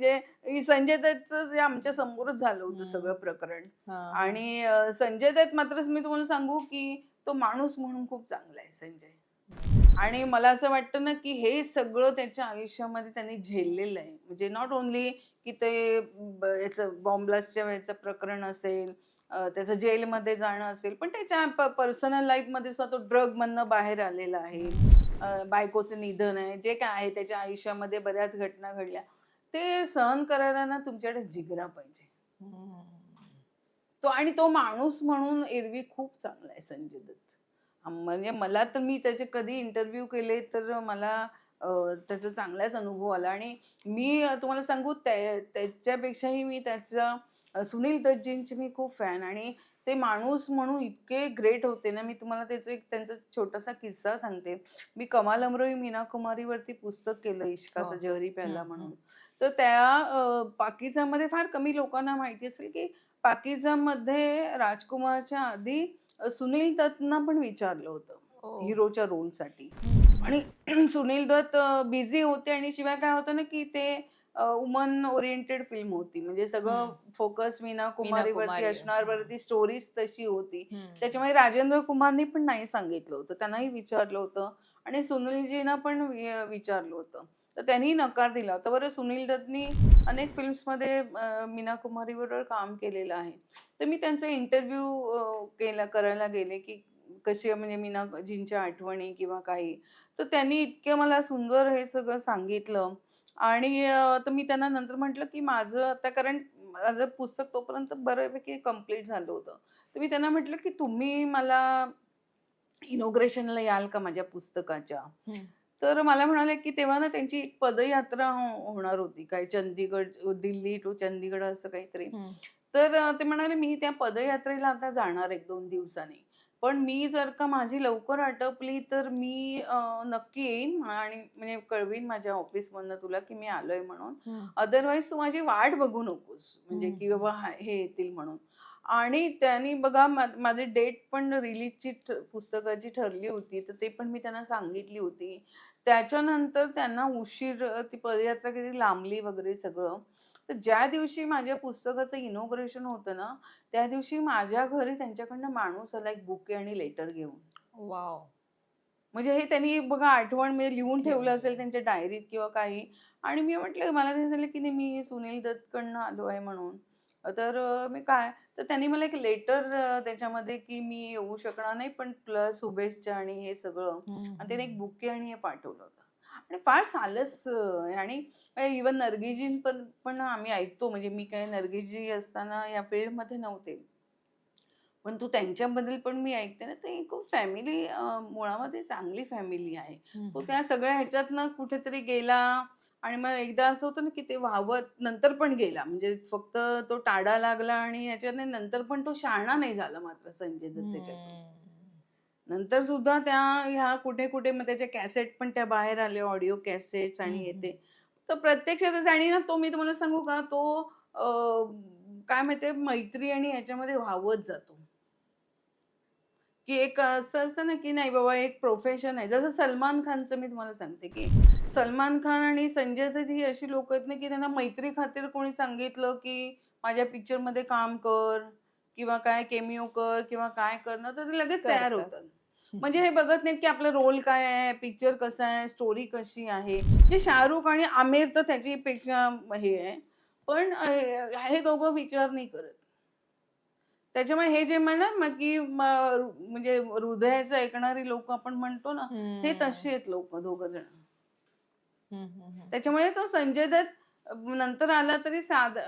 म्हणजे ही संजय दत्तच आमच्या समोरच झालं होतं. सगळं प्रकरण. आणि संजय दत्त मात्र मी तुम्हाला सांगू की तो माणूस म्हणून खूप चांगला आहे संजय. आणि मला असं वाटतं ना की हे सगळं त्याच्या आयुष्यामध्ये त्यांनी झेललेलं आहे. म्हणजे नॉट ओन्ली की ते याचं बॉम्बलास्टच्या वेळेचं प्रकरण असेल त्याचं जेलमध्ये जाणं असेल पण त्याच्या पर्सनल लाईफमध्ये सुद्धा तो ड्रग मधनं बाहेर आलेला आहे. बायकोचं निधन आहे जे काय आहे त्याच्या आयुष्यामध्ये बऱ्याच घटना घडल्या. ते सहन करायला ना तुमच्याकडे जिगरा पाहिजे. तो आणि तो माणूस म्हणून एरवी खूप चांगला आहे संजय दत्त. म्हणजे मला तर मी त्याचे कधी इंटरव्ह्यू केले तर मला त्याचा चांगलाच अनुभव आला. आणि मी तुम्हाला सांगू त्या- त्याच्यापेक्षाही मी त्याचा सुनील दत्तजींचे मी खूप फॅन आणि ते माणूस म्हणून इतके ग्रेट होते ना मी तुम्हाला त्याचा एक त्यांचा छोटासा किस्सा सांगते मी कमाल अमरोही मीना कुमारीवरती पुस्तक केलं इश्काचा हो. जहरी प्याला म्हणून तर त्या पाकिजामध्ये फार कमी लोकांना माहिती असेल की पाकिजामध्ये राजकुमारच्या आधी सुनील दत्तना पण विचारलं होतं ओ. हिरोच्या रोलसाठी आणि सुनील दत्त बिझी होते आणि शिवाय काय होतं ना की ते वुमन ओरिएंटेड फिल्म होती. म्हणजे सगळं. फोकस मीना कुमारीवरती कुमारी. असणार वरती स्टोरीज तशी होती. त्याच्यामुळे राजेंद्र कुमारनी पण नाही सांगितलं होतं. त्यांनाही विचारलं होतं आणि सुनीलजीना पण विचारलं होतं. तर त्यांनी नकार दिला होता. बरं सुनील दत्तनी अनेक फिल्म्समध्ये मीना कुमारीबरोबर काम केलेलं आहे. तर मी त्यांचा इंटरव्ह्यू केला करायला गेले की कशी म्हणजे मीनाजींच्या आठवणी किंवा काही. तर त्यांनी इतकं मला सुंदर हे सगळं सांगितलं. आणि तर मी त्यांना नंतर म्हटलं की माझं आता कारण माझं पुस्तक तोपर्यंत बऱ्यापैकी कंप्लीट झालं होतं. तर मी त्यांना म्हटलं की तुम्ही मला इनोग्रेशनला याल का माझ्या पुस्तकाच्या. तर मला म्हणाले की तेव्हा ना त्यांची एक पदयात्रा हो- होणार होती. काय चंदीगड दिल्ली टू चंदीगड असं काहीतरी. तर ते म्हणाले मी त्या पदयात्रेला आता जाणार एक दोन दिवसांनी. पण मी जर का माझी लवकर आटपली तर मी अं, नक्की येईन. आणि म्हणजे कळवीन माझ्या ऑफिसमधनं तुला की मी आलोय म्हणून. अदरवाईज तू माझी वाट बघू नकोस. म्हणजे. की बाबा हा- हे येतील म्हणून. आणि त्यांनी बघा मा- माझी डेट पण रिलीजची पुस्तकाची ठरली होती तर ते पण मी त्यांना सांगितली होती. त्याच्यानंतर त्यांना उशीर अ, ती पदयात्रा किती लांबली वगैरे सगळं. तर ज्या दिवशी माझ्या पुस्तकाचं इनोग्रेशन होतं ना त्या दिवशी माझ्या घरी त्यांच्याकडनं माणूस आला एक बुके आणि लेटर घेऊन. वाव म्हणजे हे त्यांनी बघा आठवण म्हणजे लिहून ठेवलं. असेल त्यांच्या डायरीत किंवा काही. आणि मी म्हटलं मला ते सांगितलं की नाही मी सुनील दत्तकडनं आलो आहे म्हणून. तर मी काय तर त्यांनी मला एक लेटर त्याच्यामध्ये की मी येऊ शकणार नाही पण प्लस शुभेच्छा आणि हे सगळं. आणि त्याने एक बुके आणि हे पाठवलं होतं. आणि फार सालस आणि इवन नर्गिजी पण पण आम्ही ऐकतो. म्हणजे मी काय नर्गिजी असताना या फील्डमध्ये नव्हते. पण तू त्यांच्याबद्दल पण मी ऐकते ना ते खूप फॅमिली मुळामध्ये चांगली फॅमिली आहे. तो त्या सगळ्या ह्याच्यातनं कुठेतरी गेला आणि मग एकदा असं होतं ना की ते वाहवत नंतर पण गेला. म्हणजे फक्त तो टाडा लागला आणि ह्याच्याने नंतर पण तो शहाणा नाही झाला मात्र संजय दत्त त्याच्यात नंतर सुद्धा त्या ह्या कुठे कुठे मग त्याच्या कॅसेट पण त्या बाहेर आले ऑडिओ कॅसेट्स आणि हे हम्म. ते तर प्रत्यक्षातच आणि ना तो मी तुम्हाला सांगू का तो काय माहितीये मैत्री आणि ह्याच्यामध्ये वाहवत जातो की एक असं असतं ना की नाही बाबा एक प्रोफेशन आहे जसं सलमान खानचं मी तुम्हाला सांगते की सलमान खान आणि संजय दत्त ही अशी लोक आहेत ना की त्यांना मैत्री खातीर कोणी सांगितलं की माझ्या पिक्चरमध्ये काम कर किंवा काय केमिओ कर किंवा काय कर ना तर ते लगेच तयार. होतात म्हणजे हे बघत नाहीत की आपला रोल काय आहे पिक्चर कसं आहे स्टोरी कशी आहे. जे शाहरुख आणि आमिर तर त्याची पेक्षा हे आहे. पण हे दोघं विचार नाही करत. त्याच्यामुळे हे जे म्हणणार मग की म्हणजे हृदयाचं ऐकणारी लोक आपण म्हणतो ना हे तसे आहेत लोक दोघ जण. त्याच्यामुळे तो संजय दत्त नंतर आला तरी साध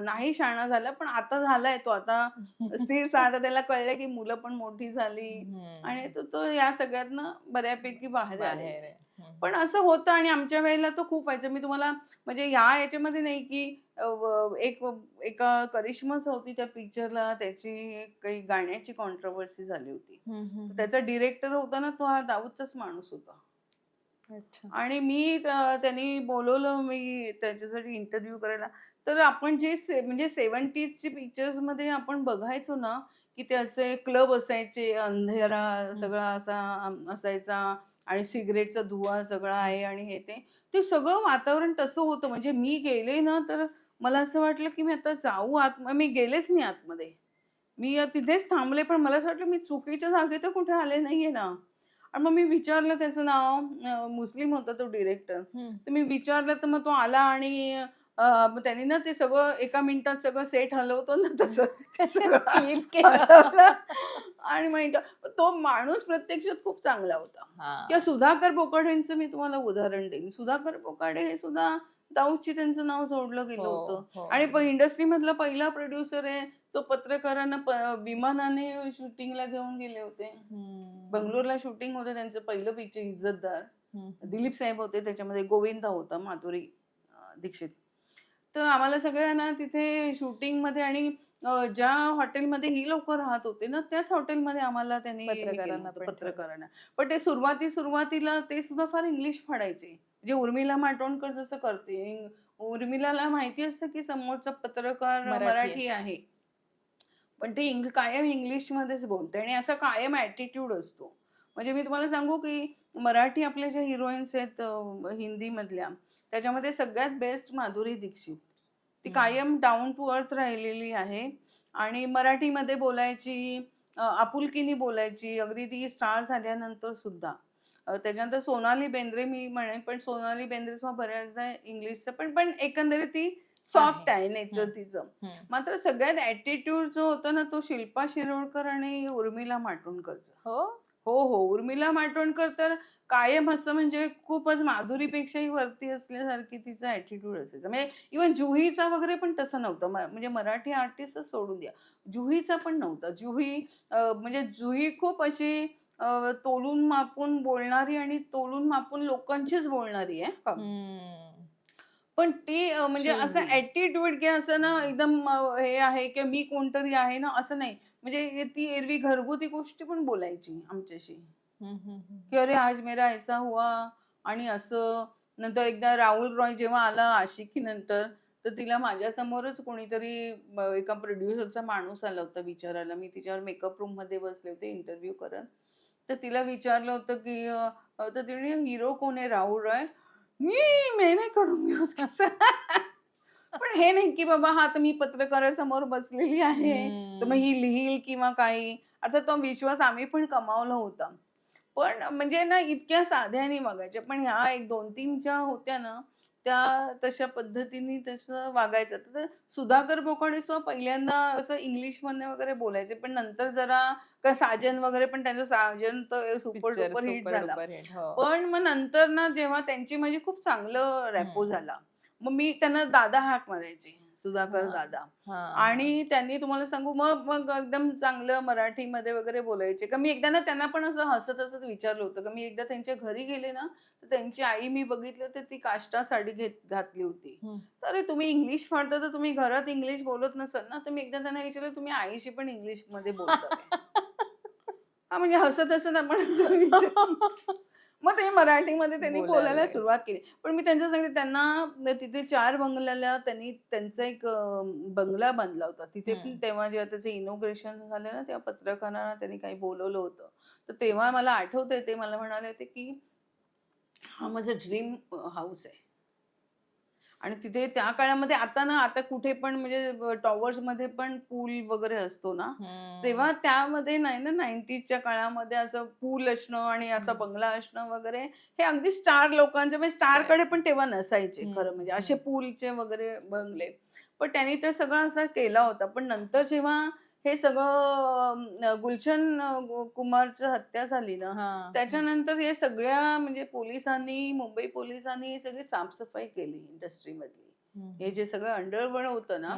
नाही शाणा झाला पण आता झालाय तो. आता स्थिर साधा त्याला कळलं की मुलं पण मोठी झाली. आणि तो तो या सगळ्यातनं बऱ्यापैकी बाहेर आहे. पण असं होतं आणि आमच्या वेळेला तो खूप व्हायचं. मी तुम्हाला म्हणजे ह्या याच्यामध्ये नाही की एक एका करिश्माच होती त्या पिक्चरला. त्याची काही गाण्याची कॉन्ट्रोवर्सी झाली होती. त्याचा डिरेक्टर होता ना तो हा दाऊदचाच माणूस होता. आणि मी त्यांनी बोलवलं मी त्याच्यासाठी इंटरव्ह्यू करायला. तर आपण जे से- म्हणजे सेवन्टीजचे पिक्चर्समध्ये आपण बघायचो ना की ते असे क्लब असायचे अंधेरा सगळा असा असायचा आणि सिगरेटचा धुवा सगळा आहे आणि हे ते. ते सगळं वातावरण तसं होतं. म्हणजे मी गेले ना तर मला असं वाटलं की मी आता जाऊ आत मी गेलेच नाही आतमध्ये. मी तिथेच थांबले पण मला असं वाटलं मी चुकीच्या जागेत तर कुठे आले नाहीये ना. आणि मग मी विचारलं त्याचं नाव मुस्लिम होता तो डिरेक्टर. तर मी विचारलं तर मग तो आला आणि त्यांनी ना ते सगळं एका मिनिटात सगळं सेट हलवतो ना तसं. आणि इंट- तो माणूस प्रत्यक्षात खूप चांगला होता. किंवा सुधाकर बोकाडेंचं मी तुम्हाला उदाहरण देईन. सुधाकर बोकाडे हे सुद्धा दाऊदची त्यांचं नाव जोडलं गेलं हो, होतं हो. आणि इंडस्ट्री मधला पहिला प्रोड्युसर आहे तो पत्रकारांना प- विमानाने शूटिंगला घेऊन गेले होते. बंगलोरला शूटिंग होतं त्यांचं पहिलं पिक्चर इज्जतदार. दिलीप साहेब होते त्याच्यामध्ये गोविंदा होता माधुरी अं, दीक्षित तर आम्हाला सगळ्यांना तिथे shooting मध्ये आणि अं, ज्या हॉटेलमध्ये ही लोक राहत होते ना त्याच हॉटेलमध्ये आम्हाला त्यांनी हे केलं पत्रकारांना होतं, पण ठेवलं. पत्रकारांना. पण ते सुरुवाती सुरुवातीला ते सुद्धा फार इंग्लिश फाडायचे. जे उर्मिला माटोणकर जसं करते उर्मिलाला माहिती असतं की समोरचा पत्रकार मराठी मराठी आहे. पण ते इंग कायम इंग्लिशमध्येच बोलते आणि असा कायम ॲटिट्यूड असतो. म्हणजे मी तुम्हाला सांगू की मराठी आपल्या ज्या हिरोईन्स आहेत हिंदीमधल्या त्याच्यामध्ये सगळ्यात बेस्ट माधुरी दीक्षित. ती. कायम डाऊन टू अर्थ राहिलेली आहे. आणि मराठीमध्ये बोलायची आपुलकीनी बोलायची अगदी ती स्टार झाल्यानंतर सुद्धा. त्याच्यानंतर सोनाली बेंद्रे मी म्हणेन पण सोनाली बेंद्रे सुद्धा बऱ्याचदा इंग्लिशचं पण पण एकंदरीत ती सॉफ्ट आहे. नेचर. तिचं. मात्र सगळ्यात ऍटिट्यूड जो होता ना तो शिल्पा शिरोडकर आणि उर्मिला माटोणकरचा हो? हो हो. उर्मिला माटोणकर तर कायम असं म्हणजे खूपच माधुरीपेक्षाही वरती असल्यासारखी तिचा ऍटिट्यूड असायचा. म्हणजे इवन जुहीचा वगैरे पण तसं नव्हतं. म्हणजे मराठी आर्टिस्टच सोडून द्या. जुहीचा पण नव्हता. जुही म्हणजे जुही खूप अशी तोलून मापून बोलणारी आणि तोलून मापून लोकांचीच बोलणारी आहे. पण ती अं, म्हणजे असं. ऍटिट्यूड की असं ना एकदम अं, हे आहे की मी कोणतरी आहे ना असं नाही. म्हणजे ती एरवी घरगुती गोष्टी पण बोलायची आमच्याशी. हम्म, हम्म, हम्म. की अरे आज मेरा ऐसा हुआ आणि असं. नंतर एकदा राहुल रॉय जेव्हा आला आशिकी नंतर तर तिला माझ्या समोरच कोणीतरी ब- एका प्रोड्युसरचा माणूस आला होता विचारायला. मी तिच्यावर मेकअप रूममध्ये बसले होते इंटरव्ह्यू करत. तर तिला विचारलं होतं की अं, अं, तर तिने हिरो कोण आहे? राहुल रॉय. मी मी नाही करूंगी उसका पण हे नाही की बाबा हा तर मी पत्रकारासमोर बसलेली आहे तर मग ही लिहील किंवा काही. आता तो विश्वास आम्ही पण कमावला होता. पण म्हणजे ना इतक्या साध्याने वागायच्या पण ह्या एक दोन तीन ज्या होत्या ना त्या तशा पद्धतीने तसं वागायचं तर सुधाकर बोकाडे सुद्धा पहिल्यांदा असं इंग्लिशमध्ये वगैरे बोलायचे पण नंतर जरा का साजन वगैरे पण त्यांचं साजन तर सुपर डुपर हिट झाला हो. पण मग नंतर ना जेव्हा त्यांची म्हणजे खूप चांगलं रॅपो. झाला मग मी त्यांना दादा हाक मारायचे सुधाकर. दादा आणि त्यांनी तुम्हाला सांगू मग मग एकदम चांगलं मराठीमध्ये वगैरे बोलायचे का मी एकदा ना त्यांना पण असं हसत हसत विचारलं होतं का मी एकदा त्यांच्या घरी गेले ना तर त्यांची आई मी बघितलं तर ती काष्टा साडी घेत घातली होती. तर अरे तुम्ही इंग्लिश फाडता तर तुम्ही घरात इंग्लिश बोलत नसाल ना तर मी एकदा त्यांना विचारलं तुम्ही आईशी पण इंग्लिशमध्ये बोलता काय?" हा म्हणजे हसत हसत आपण असं विचार मग ते मराठीमध्ये त्यांनी बोलायला. सुरुवात केली पण मी त्यांच्या सांगितलं त्यांना तिथे चार बंगल्याला त्यांनी त्यांचा एक बंगला बांधला होता तिथे पण. तेव्हा जेव्हा त्याचं इनोग्रेशन झालं ना तेव्हा पत्रकारांना त्यांनी काही बोलवलं होतं तर तेव्हा मला आठवतंय ते मला म्हणाले होते की हा माझं ड्रीम हाऊस आहे आणि तिथे त्या काळामध्ये आता ना आता कुठे पण म्हणजे टॉवर्समध्ये पण पूल वगैरे असतो ना. तेव्हा त्यामध्ये नाही ना नाईन्टीजच्या काळामध्ये असं पूल असणं आणि असा. बंगला असणं वगैरे हे अगदी स्टार लोकांचे म्हणजे स्टारकडे पण तेव्हा नसायचे खरं म्हणजे असे. पूलचे वगैरे बंगले पण त्यांनी ते सगळं असं केला होता पण नंतर जेव्हा हे सगळं गुलशन कुमारचं हत्या झाली ना. त्याच्यानंतर हे सगळ्या म्हणजे पोलिसांनी मुंबई पोलिसांनी सगळी साफसफाई केली इंडस्ट्रीमधली. हे जे सगळं अंडरवर्ल्ड होतं ना.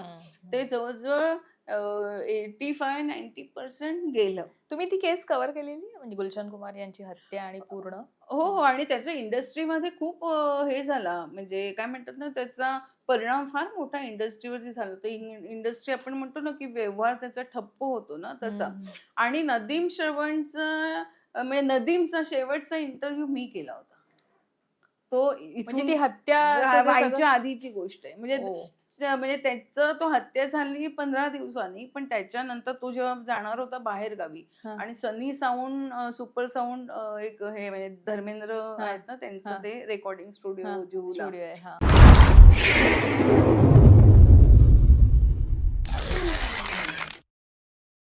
ते जवळजवळ एटी फाय नाईन्टी पर्सेंट गेलं. तुम्ही ती केस कव्हर केलेली? म्हणजे गुलशन कुमार यांची हत्या आणि पूर्ण? हो हो. आणि त्याचं इंडस्ट्रीमध्ये खूप हे झाला. म्हणजे काय म्हणतात ना त्याचा परिणाम फार मोठा इंडस्ट्रीवरती झाला. तर इंडस्ट्री आपण म्हणतो ना की व्यवहार त्याचा ठप्प होतो ना तसा. आणि नदीम श्रवणचा म्हणजे नदीमचा शेवटचा इंटरव्ह्यू मी केला होता. तो म्हणजे इथून ती हत्या व्हायच्या आधीची गोष्ट आहे म्हणजे हो. म्हणजे त्याचं तो हत्या झाली पंधरा दिवसांनी पण त्याच्यानंतर तो जेव्हा जाणार होता बाहेर गावी. आणि सनी साऊंड सुपर साऊंड एक हे म्हणजे धर्मेंद्र. आहेत ना त्यांचं. ते रेकॉर्डिंग स्टुडिओ जुहूला